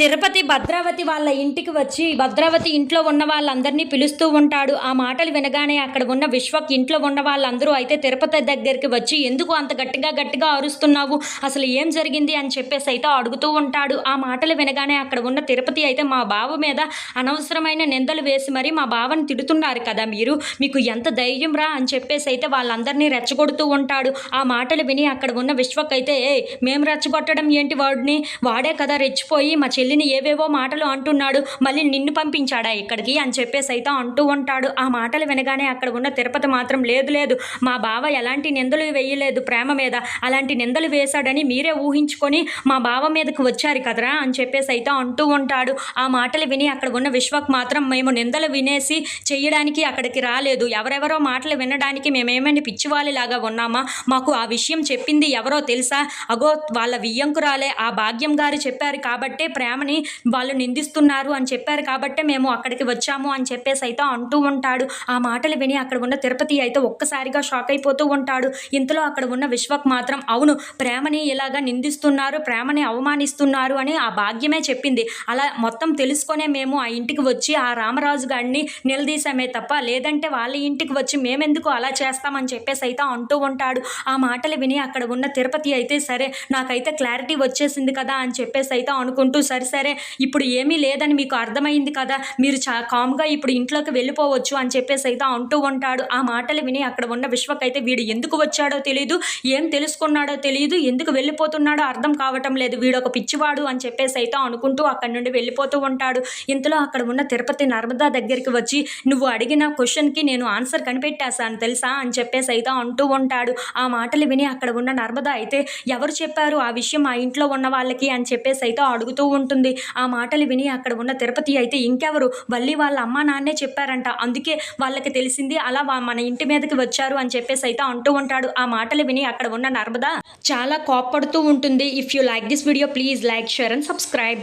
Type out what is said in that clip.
తిరుపతి భద్రావతి వాళ్ళ ఇంటికి వచ్చి భద్రావతి ఇంట్లో ఉన్న వాళ్ళందరినీ పిలుస్తూ ఉంటాడు. ఆ మాటలు వినగానే అక్కడ ఉన్న విశ్వక్ ఇంట్లో ఉన్న వాళ్ళందరూ అయితే తిరుపతి దగ్గరికి వచ్చి ఎందుకు అంత గట్టిగా గట్టిగా అరుస్తున్నావు? అసలు ఏం జరిగింది? అని చెప్పేసి అయితే అడుగుతూ ఉంటాడు. ఆ మాటలు వినగానే అక్కడ ఉన్న తిరుపతి అయితే మా బావ మీద అనవసరమైన నిందలు వేసి మరి మా బావని తిడుతున్నారు కదా మీరు? మీకు ఎంత ధైర్యం రా? అని చెప్పేసి అయితే వాళ్ళందరినీ రెచ్చగొడుతూ ఉంటాడు. ఆ మాటలు విని అక్కడ ఉన్న విశ్వక్ అయితే మేము రెచ్చగొట్టడం ఏంటి వాడిని? వాడే కదా రెచ్చిపోయి మా చెల్లి చెల్లిని ఏవేవో మాటలు అంటున్నాడు. మళ్ళీ నిన్ను పంపించాడా ఇక్కడికి? అని చెప్పేసి అయితే అంటూ ఉంటాడు. ఆ మాటలు వినగానే అక్కడ ఉన్న తిరుపతి మాత్రం లేదు లేదు. మా బావ ఎలాంటి నిందలు వేయలేదు ప్రేమ మీద. అలాంటి నిందలు వేశాడని మీరే ఊహించుకొని మా బావ మీదకి వచ్చారు కదరా? అని చెప్పేసి అయితే అంటూ ఉంటాడు. ఆ మాటలు విని అక్కడ ఉన్న విశ్వక్ మాత్రం మేము నిందలు వినేసి చేయడానికి అక్కడికి రాలేదు. ఎవరెవరో మాటలు వినడానికి మేమేమైనా పిచ్చివాళ్ళలాగా ఉన్నామా? మాకు ఆ విషయం చెప్పింది ఎవరో తెలుసా? అగో వాళ్ళ వియ్యంకురాలే. ఆ భాగ్యం గారు చెప్పారు కాబట్టే ప్రేమని వాళ్ళు నిందిస్తున్నారు అని చెప్పారు కాబట్టే మేము అక్కడికి వచ్చాము అని చెప్పేసి అయితే అంటూ ఉంటాడు. ఆ మాటలు విని అక్కడ ఉన్న తిరుపతి అయితే ఒక్కసారిగా షాక్ అయిపోతూ ఉంటాడు. ఇంతలో అక్కడ ఉన్న విశ్వక్ మాత్రం అవును ప్రేమని ఇలాగా నిందిస్తున్నారు ప్రేమని అవమానిస్తున్నారు అని ఆ భాగ్యమే చెప్పింది. అలా మొత్తం తెలుసుకొనే మేము ఆ ఇంటికి వచ్చి ఆ రామరాజు గారిని నిలదీసామే తప్ప లేదంటే వాళ్ళ ఇంటికి వచ్చి మేమెందుకు అలా చేస్తామని చెప్పేసి అయితే అంటూ ఉంటాడు. ఆ మాటలు విని అక్కడ ఉన్న తిరుపతి అయితే సరే నాకైతే క్లారిటీ వచ్చేసింది కదా అని చెప్పేసి అయితే అనుకుంటూ సరే సరే ఇప్పుడు ఏమీ లేదని మీకు అర్థమైంది కదా మీరు చా కామ్గా ఇప్పుడు ఇంట్లోకి వెళ్ళిపోవచ్చు అని చెప్పేసి అయితే అంటూ ఉంటాడు. ఆ మాటలు విని అక్కడ ఉన్న విశ్వక్ అయితే వీడు ఎందుకు వచ్చాడో తెలియదు ఏం తెలుసుకున్నాడో తెలియదు ఎందుకు వెళ్ళిపోతున్నాడో అర్థం కావటం లేదు. వీడు ఒక పిచ్చివాడు అని చెప్పేసి అయితే అనుకుంటూ అక్కడి నుండి వెళ్ళిపోతూ ఉంటాడు. ఇంతలో అక్కడ ఉన్న తిరుపతి నర్మదా దగ్గరికి వచ్చి నువ్వు అడిగిన క్వశ్చన్కి నేను ఆన్సర్ కనిపెట్టేశాను తెలుసా? అని చెప్పేసి అయితే అంటూ ఉంటాడు. ఆ మాటలు విని అక్కడ ఉన్న నర్మదా అయితే ఎవరు చెప్పారు ఆ విషయం ఆ ఇంట్లో ఉన్న వాళ్ళకి? అని చెప్పేసి అయితే అడుగుతూ ఉంటుంది. ఆ మాటలు విని అక్కడ ఉన్న తిరుపతి అయితే ఇంకెవరు? వల్లి వాళ్ళ అమ్మ నాన్నే చెప్పారంట. అందుకే వాళ్ళకి తెలిసింది అలా మన ఇంటి మీదకి వచ్చారు అని చెప్పేసి అయితే అంటూ ఉంటాడు. ఆ మాటలు విని అక్కడ ఉన్న నర్మదా చాలా కోప్పడుతూ ఉంటుంది. If you like this video please like share and subscribe